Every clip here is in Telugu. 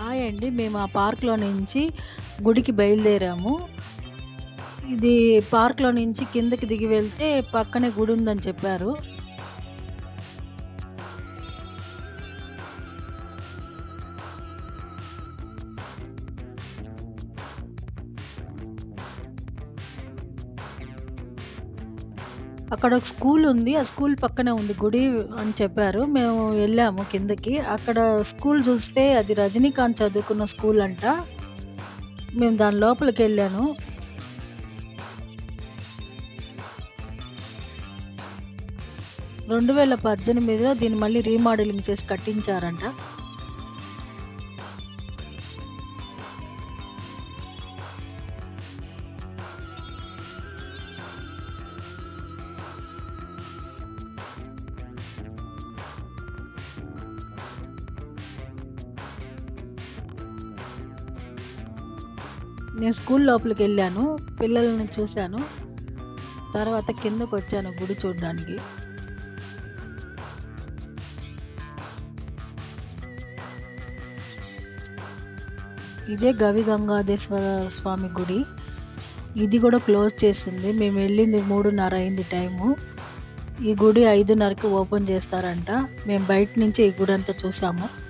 హాయ్ అండి. మేము ఆ పార్క్లో నుంచి గుడికి బయలుదేరాము. ఇది పార్క్లో నుంచి కిందకి దిగి వెళ్తే పక్కనే గుడి ఉందని చెప్పారు. అక్కడ ఒక స్కూల్ ఉంది. ఆ స్కూల్ పక్కనే ఉంది గుడి అని చెప్పారు. మేము వెళ్ళాము కిందకి. అక్కడ స్కూల్ చూస్తే అది రజనీకాంత్ చదువుకున్న స్కూల్ అంట. మేము దాని లోపలికి వెళ్ళాను. రెండు వేల పద్దెనిమిదిలో దీన్ని మళ్ళీ రీమోడలింగ్ చేసి కట్టించారంట. నేను స్కూల్ లోపలికి వెళ్ళాను పిల్లల్ని చూశాను. తర్వాత కిందకు వచ్చాను గుడి చూడడానికి. ఇదే గవి గంగాధేశ్వర స్వామి గుడి. ఇది కూడా క్లోజ్ చేసింది. మేము వెళ్ళింది మూడున్నర అయింది టైము. ఈ గుడి ఐదున్నరకి ఓపెన్ చేస్తారంట. మేము బయట నుంచి ఈ గుడి అంతా చూసాము.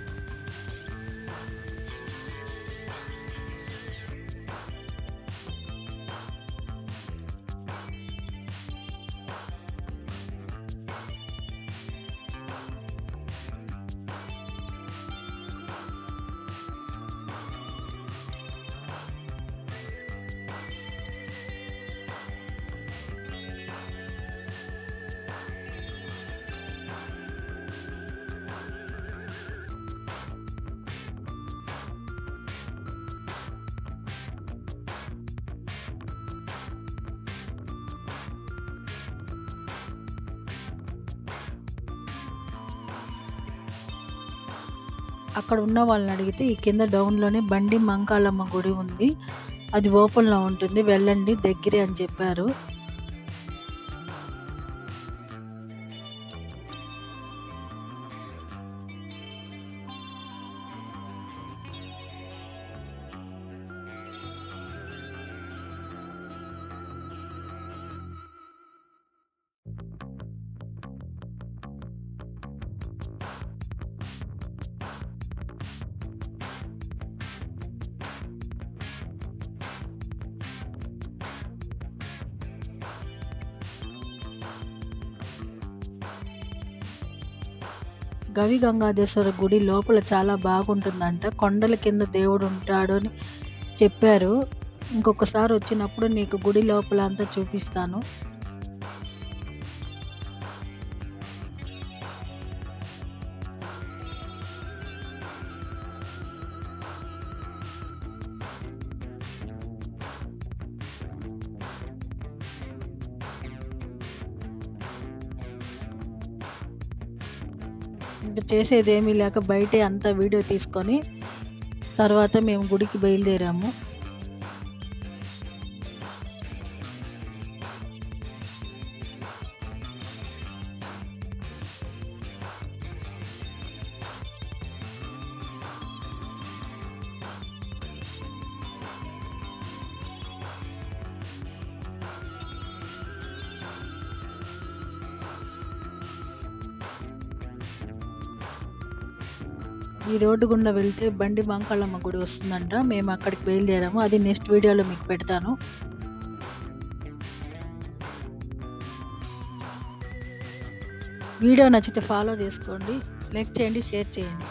అక్కడ ఉన్న వాళ్ళని అడిగితే ఈ కింద డౌన్లోనే బండి మంకాలమ్మ గుడి ఉంది. అది ఓపెన్లో ఉంటుంది. వెళ్ళండి దగ్గరే అని చెప్పారు. గవి గంగాధేశ్వర గుడి లోపల చాలా బాగుంటుందంట. కొండల కింద దేవుడు ఉంటాడు అని చెప్పారు. ఇంకొకసారి వచ్చినప్పుడు నీకు గుడి లోపల అంతా చూపిస్తాను. ఇంకా చేసేది ఏమీ లేక బయటే అంతా వీడియో తీసుకొని తర్వాత మేము గుడికి బయలుదేరాము. ఈ రోడ్డు గుండా వెళ్తే బండి మంకాళమ్మ గుడి వస్తుందంట. మేము అక్కడికి బయలుదేరాము. అది నెక్స్ట్ వీడియోలో మీకు పెడతాను. వీడియో నచ్చితే ఫాలో చేసుకోండి. లైక్ చేయండి షేర్ చేయండి.